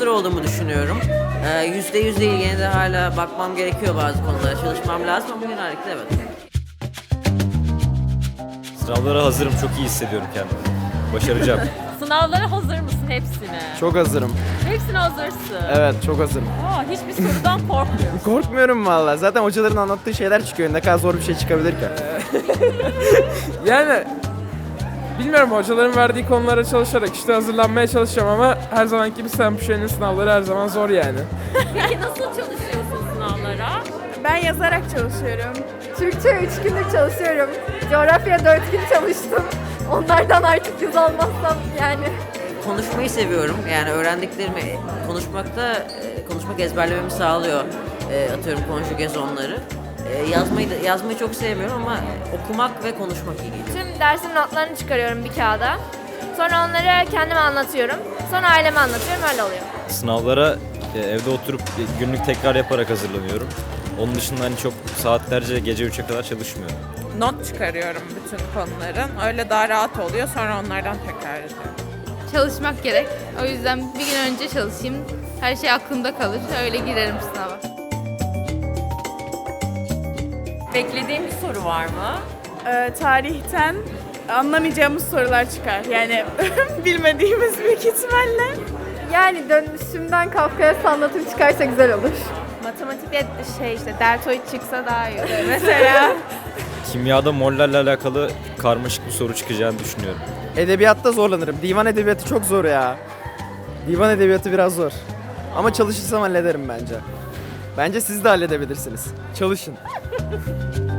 hazır olduğumu düşünüyorum. Ee, Yüzde yüz değil yine de hala bakmam gerekiyor bazı konulara. Çalışmam lazım ama genellikle evet. Sınavlara hazırım. Çok iyi hissediyorum kendimi. Başaracağım. Sınavlara hazır mısın hepsine? Çok hazırım. Hepsine hazırsın. Evet çok hazırım. Aa, hiçbir sorudan korkmuyorsun. Korkmuyorum valla. Zaten hocaların anlattığı şeyler çıkıyor. Ne kadar zor bir şey çıkabilir ki? Yani bilmiyorum hocaların verdiği konulara çalışarak işte hazırlanmaya çalışacağım ama her zamanki gibi Sempüşen'in sınavları her zaman zor yani. Peki nasıl çalışıyorsun sınavlara? Ben yazarak çalışıyorum. Türkçe 3 gündür çalışıyorum. Coğrafya 4 gün çalıştım. Onlardan artık yüz almazsam yani. Konuşmayı seviyorum. Yani öğrendiklerimi konuşmakta, e, konuşmak ezberlememi sağlıyor. E, atıyorum konjugez onları. E, yazmayı da, yazmayı çok sevmiyorum ama okumak ve konuşmak iyi geliyor. Tüm dersin notlarını çıkarıyorum bir kağıda. Sonra onları kendime anlatıyorum. Sonra aileme anlatıyorum öyle oluyor. Sınavlara e, evde oturup e, günlük tekrar yaparak hazırlanıyorum. Onun dışında hani çok saatlerce gece 3'e kadar çalışmıyorum. not çıkarıyorum bütün konuların. Öyle daha rahat oluyor. Sonra onlardan tekrar ediyorum. çalışmak gerek. O yüzden bir gün önce çalışayım. Her şey aklımda kalır. Öyle girerim sınava. Beklediğin bir soru var mı? Ee, tarihten anlamayacağımız sorular çıkar. Yani bilmediğimiz büyük ihtimalle. Yani dönüşümden Kafka'ya anlatım çıkarsa güzel olur. Matematikte şey işte deltoid çıksa daha iyi olur mesela. Kimyada mollerle alakalı karmaşık bir soru çıkacağını düşünüyorum. Edebiyatta zorlanırım. Divan edebiyatı çok zor ya. Divan edebiyatı biraz zor. Ama çalışırsam hallederim bence. Bence siz de halledebilirsiniz. Çalışın.